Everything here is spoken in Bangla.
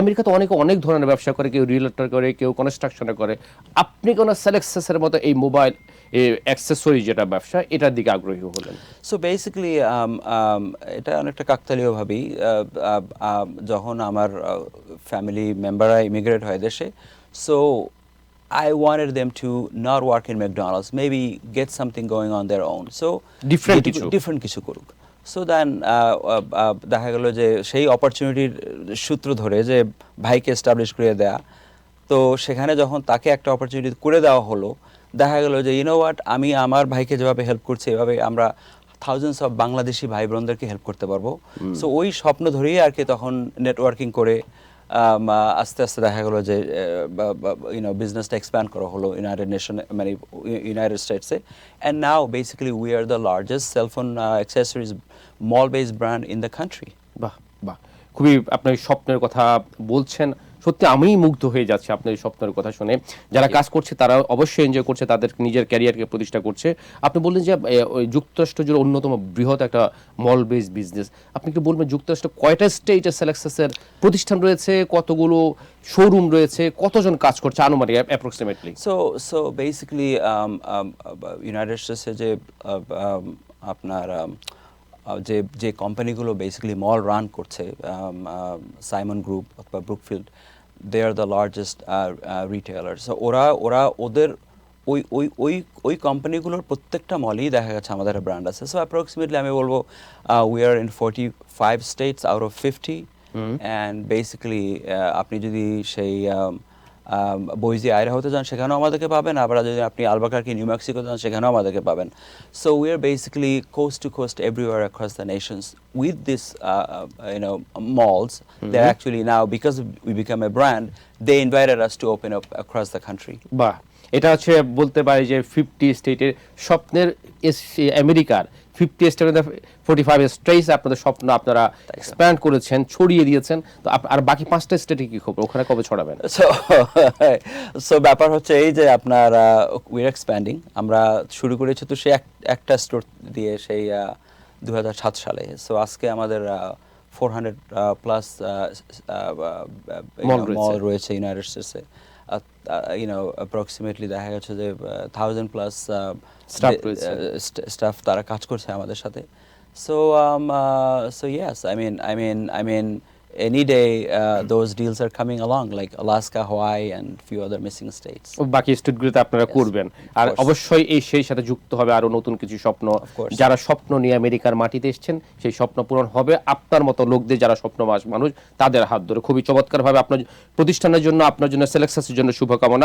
আমেরিকাতে অনেকে অনেক ধরনের ব্যবসা করে কেউ রিয়েলটার করে কেউ কনস্ট্রাকশনে করে আপনি কোন সেলেক্সেসের মতো এই মোবাইল অ্যাক্সেসরি যেটা ব্যবসা এটার দিকে আগ্রহী হলেন সো বেসিক্যালি এটা অনেকটা কাকতালীয়ভাবেই আহ, আহ, আহ, যখন আমার ফ্যামিলি মেম্বাররা ইমিগ্রেট হয় দেশে so I wanted them to not work in McDonald's, maybe get something going on their own. So Different কিছু। different কিছু করুক সো দেন দেখা গেল যে সেই অপরচুনিটির সূত্র ধরে যে ভাইকে এস্টাবলিশ করে দেয়া তো সেখানে যখন তাকে একটা অপরচুনিটি করে দেওয়া হলো দেখা গেলো যে ইউনো হোয়াট আমি আমার ভাইকে যেভাবে হেল্প করছি এভাবে আমরা থাউজেন্ডস অফ বাংলাদেশি ভাই বোনদেরকে হেল্প করতে পারব। সো ওই স্বপ্ন ধরেই আর কি তখন নেটওয়ার্কিং করে আস্তে আস্তে দেখা গেলো যে ইউনো বিজনেসটা এক্সপ্যান্ড করা হলো ইউনাইটেড নেশন মানে United স্টেটসে and now basically we are the largest cellphone accessories mall based brand in the country বাহ বাহ। খুবই আপনার স্বপ্নের কথা বলছেন। সত্যি আমিই মুগ্ধ হয়ে যাচ্ছি আপনার এই স্বপ্নের কথা শুনে। যারা কাজ করছে তারা অবশ্যই এনজয় করছে তাদের নিজের ক্যারিয়ারকে প্রতিষ্ঠা করছে। আপনি বললেন যে ওই যুক্তরাষ্ট্র জুড়ে অন্যতম বৃহৎ একটা মল বেস বিজনেস আপনি কি বলবেন যুক্তরাষ্ট্র কয়টা স্টেটে সেলেক্সেসের প্রতিষ্ঠান রয়েছে কতগুলো শোরুম রয়েছে কতজন কাজ করছে আনুমানিক approximately so so basically United স্টেটসে যে uh, um, আপনার um, যে যে কোম্পানিগুলো বেসিক্যালি মল রান করছে সাইমন গ্রুপ অথবা Brookfield they are the largest retailer so ওরা ওরা ওদের ওই ওই ওই ওই কোম্পানিগুলোর প্রত্যেকটা মলেই দেখা গেছে আমাদের একটা ব্র্যান্ড আছে। সো অ্যাপ্রক্সিমেটলি আমি বলব we are in forty five states out of fifty and basically আপনি যদি সেই um, বইজি আয়রা হতে যান সেখানেও আমাদেরকে পাবেন। আবার যদি আপনি আলবাকারকি নিউ মেক্সিকো যান সেখানেও আমাদেরকে পাবেন। So we are basically coast to coast everywhere across the nations with this you know malls they actually now because we become a brand they invited us to open up across the country বাহ! এটা হচ্ছে বলতে পারি যে ফিফটি স্টেটের স্বপ্নের আমেরিকার ফিফটি স্টেটের ফোর্টি ফাইভ স্টেটস আপনাদের স্বপ্ন আপনারা এক্সপ্যান্ড করেছেন ছড়িয়ে দিয়েছেন। তো আর বাকি পাঁচটা স্টেটে কি খবর? ওখানে কবে ছড়াবেন? সো সো ব্যাপার হচ্ছে এই যে আপনার উইর এক্সপ্যান্ডিং আমরা শুরু করেছি তো সেই এক- একটা স্টোর দিয়ে সেই দু হাজার সাত সালে। সো আজকে আমাদের ফোর হান্ড্রেড প্লাস। মল রয়েছে। ইউনাইটেড স্টেটসে ইউনো অ্যাপ্রক্সিমেটলি দেখা গেছে যে থাউজেন্ড প্লাস Staff স্টাফ তারা কাজ করছে আমাদের সাথে। So so yes I mean I mean I mean any day uh, those deals are coming along like Alaska, Hawaii and few other missing states. বাকি স্টেটগুলোতে আপনারা করবেন আর. অবশ্যই এই সেই সাথে যুক্ত হবে আরও নতুন কিছু স্বপ্ন. যারা স্বপ্ন নিয়ে আমেরিকার মাটিতে এসেছেন সেই স্বপ্ন পূরণ হবে আপনার মতো লোকদের যারা স্বপ্নবাস মানুষ তাদের হাত ধরে খুবই চমৎকার ভাবে আপনার প্রতিষ্ঠানের জন্য আপনার জন্য সেলেক্সাসের জন্য শুভকামনা